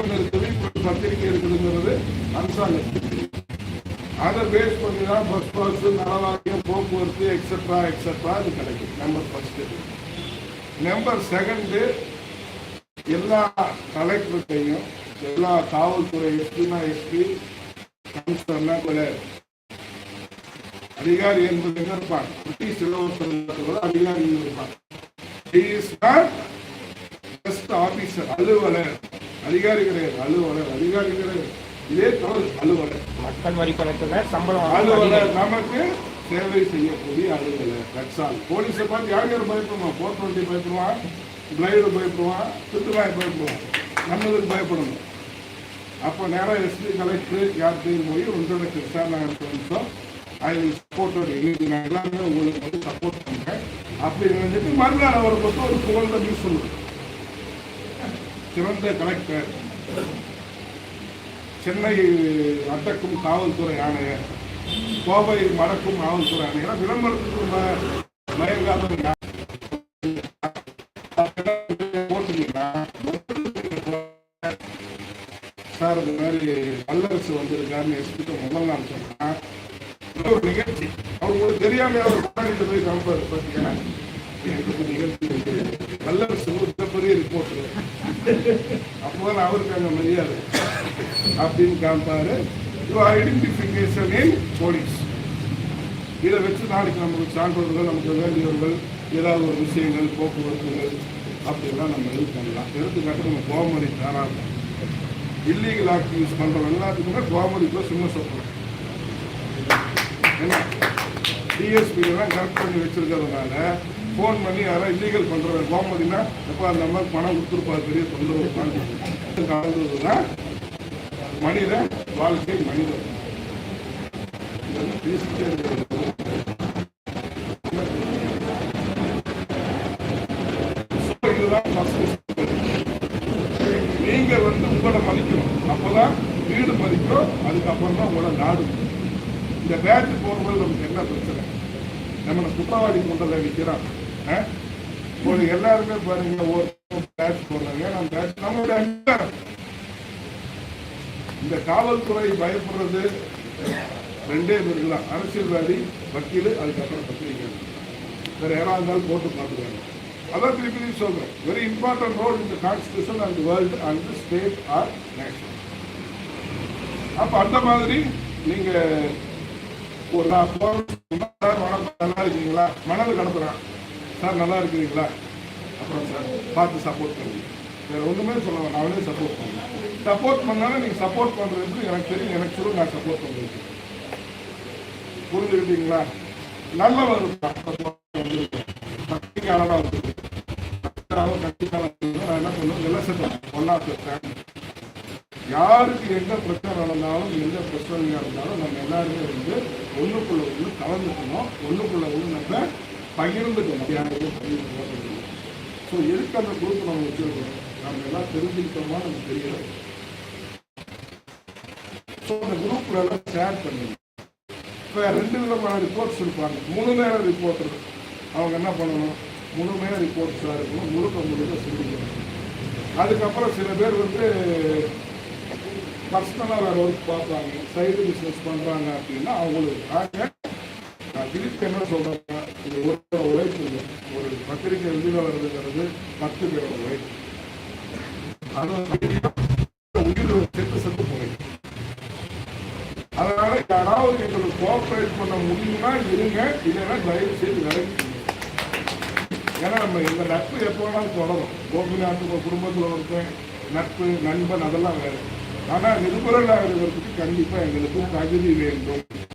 ஒன்று இருக்குது பத்திரிக்கை இருக்குதுங்கிறது அரசாங்கத்துக்கு அதை பேஸ் பண்ணி தான் பஸ் பாஸ் நலவாரியம் போக்குவரத்து எக்ஸட்ரா எக்ஸட்ரா அது கிடைக்கும். நம்பர் ஃபஸ்ட்டு நம்பர் செகண்டு எல்லா கலெக்டர்கிட்டையும் எல்லா காவல்துறை எஸ்பினா எஸ்பி கமிஷனர்னா கூட அதிகாரி என்பது எங்க இருப்பான் பிரிட்டிஷ் இளவரசர் அதிகாரி இருப்பான் ஆபீசர் அலுவலர். அதிகாரி கிடையாது அலுவலர் அதிகாரி கிடையாது இதே தவறு அலுவலர் மக்கள் வரி பணத்துல சம்பளம் அலுவலர் நமக்கு சேவை செய்யக்கூடிய அலுவலர் தட்சால் போலீஸை பார்த்து யார் யார் பயப்படுவான் போர் டுவெண்ட்டி பயப்படுவான் டிரைவர் பயப்படுவான் சுற்றுலாய் பயப்படுவான் நம்மளுக்கு பயப்படணும். அப்போ நேராக எஸ்பி கலெக்டர் யார்கிட்டையும் போய் உங்களோட நிமிஷம் ஐ வில் சப்போர்ட் இன்னைக்கு நான் எல்லாருமே உங்களுக்கு வந்து சப்போர்ட் பண்ணுறேன் அப்படி நினைச்சிட்டு மறுநாள் அவரை பற்றி ஒரு புகழ்ந்த நியூஸ் சொல்லுவேன் சிறந்த கலெக்டர் சென்னை அடக்கும் காவல்துறை ஆணையர் கோவை மடக்கும் காவல்துறை ஆணையர் விளம்பரத்துக்கு ம- சார் இந்த மாதிரி வல்லரசு வந்திருக்காருன்னு எஸ்பிட்ட முதல் நாள் சொன்னா ஒரு நிகழ்ச்சி. அவங்களுக்கு தெரியாம அவர் கொண்டாடிட்டு போய் காமிப்பாரு பார்த்தீங்கன்னா எனக்கு நிகழ்ச்சி. வல்லரசு ஒரு மிகப்பெரிய ரிப்போர்ட் அப்போதான் அவருக்கு அங்க மரியாதை. அப்படின்னு காமிப்பாரு. ஐடென்டிஃபிகேஷன் இன் போலீஸ் இதை வச்சு நாளைக்கு நமக்கு சான்றோர்கள் நமக்கு வேண்டியவர்கள் ஏதாவது ஒரு விஷயங்கள் போக்குவரத்துகள் அப்படிலாம் நம்ம இது பண்ணலாம். எடுத்துக்காட்டு நம்ம கோமதி தாராளம். இல்லீகல் ஆக்ட் யூஸ் பண்ணுறவங்க எல்லாத்துக்குமே கோமதிக்குள்ள சும்மா சொல்கிறோம் என்ன? டிஎஸ்பிலாம் கரெக்ட் பண்ணி வச்சிருக்கிறதுனால ஃபோன் பண்ணி யாராவது இல்லீகல் பண்ணுறவங்க கோமதினா எப்போ அந்த மாதிரி பணம் கொடுத்துருப்பாரு பெரிய தொந்தரவு கலந்ததுன்னா மனித வாழ்க்கை மனிதன். நீங்க வந்து உங்களை மதிக்கணும். அப்பதான் வீடு மதிக்கும் அதுக்கப்புறம் தான் உங்களோட நாடு இந்த பேட்ச் போடும்போது நமக்கு என்ன பிரச்சனை? நம்ம குற்றவாளி கொண்டதை விற்கிறான் இப்போ எல்லாருமே பாருங்க ஒரு பேட்ச் போடுறாங்க. நம்ம பேட்ச் நம்மளுடைய அங்கீகாரம் இந்த காவல்துறை பயப்படுறது ரெண்டே பேருக்கு தான். அரசியல்வாதி வக்கீல் அதுக்கப்புறம் பத்திரிகை வேற யாராவது இருந்தாலும் போட்டு பார்த்துக்காங்க. அதான் திருப்பி திருப்பி சொல்றேன். வெரி இம்பார்ட்டன்ட் ரோல் இந்த constitution and world and state or national அப்போ அந்த மாதிரி நீங்க ஒரு நான் போகிறேன் சார் வணக்கம் நல்லா இருக்கீங்களா மணல் அனுப்புகிறேன் சார் நல்லா இருக்கிறீங்களா? அப்புறம் சார் பார்த்து சப்போர்ட் பண்ணுங்க வேறு ஒன்றுமே சொல்ல நான் அவனே சப்போர்ட் பண்ணுவேன் சப்போர்ட் பண்ணாலும் நீங்கள் சப்போர்ட் பண்ணுறது எனக்கு தெரியும். எனக்கு சொல்லு நான் சப்போர்ட் பண்ணுறது புரிஞ்சுக்கிட்டீங்களா? நல்லவர் கட்டிக்காரனா வந்து நான் என்ன பண்ணுவேன் எல்லாம் சேர்த்தேன் ஒன்றா சேர்த்தேன் யாருக்கு எந்த பிரச்சனை நடந்தாலும் எந்த பிரச்சனையாக இருந்தாலும் நம்ம எல்லாருமே வந்து ஒண்ணுக்குள்ள வந்து கலந்துக்கணும். ஒண்ணுக்குள்ள வந்து நம்ம பகிர்ந்துக்கணும். யாரையும் பகிர்ந்து ஸோ எதுக்கு அந்த குரூப் நம்ம வச்சிருக்கோம்? நம்ம எல்லாம் தெரிஞ்சுக்கிட்டோமா நமக்கு தெரியல ஸோ அந்த குரூப்ல எல்லாம் ஷேர் பண்ணுங்க. இப்போ ரெண்டு விதமான ரிப்போர்ட்ஸ் இருப்பாங்க. மூணு நேரம் ரிப்போர்ட் அவங்க என்ன பண்ணணும்? முழுமையாக ரிப்போர்ட்ஸாக இருக்கணும். முழுக்க முழுக்க சிந்திக்கணும். அதுக்கப்புறம் சில பேர் வந்து பர்சனலாக வேறு ஒர்க் பார்ப்பாங்க சைடு பிஸ்னஸ் பண்ணுறாங்க அப்படின்னா அவங்களுக்கு ஆக நான் திருப்பி என்ன சொல்கிறேன் இது ஒரு உழைப்பு இல்லை ஒரு பத்திரிக்கை வெளியில் வர்றதுங்கிறது பத்து பேரோட உழைப்பு அது உயிர் செத்து செத்து போயிடும். அதனால யாராவது எங்களுக்கு கோஆப்ரேட் பண்ண முடியும்னா இருங்க இல்லைன்னா தயவு செய்து விலகிக்கோங்க. ஏன்னா நம்ம இந்த நட்பு எப்போ வேணாலும் தொடரும். கோபிநாத் உங்க குடும்பத்தில் ஒருத்தன் நட்பு நண்பன் அதெல்லாம் வேறு. ஆனால் நிருபர்களாக இருக்கிறதுக்கு கண்டிப்பாக எங்களுக்கு தகுதி வேண்டும்.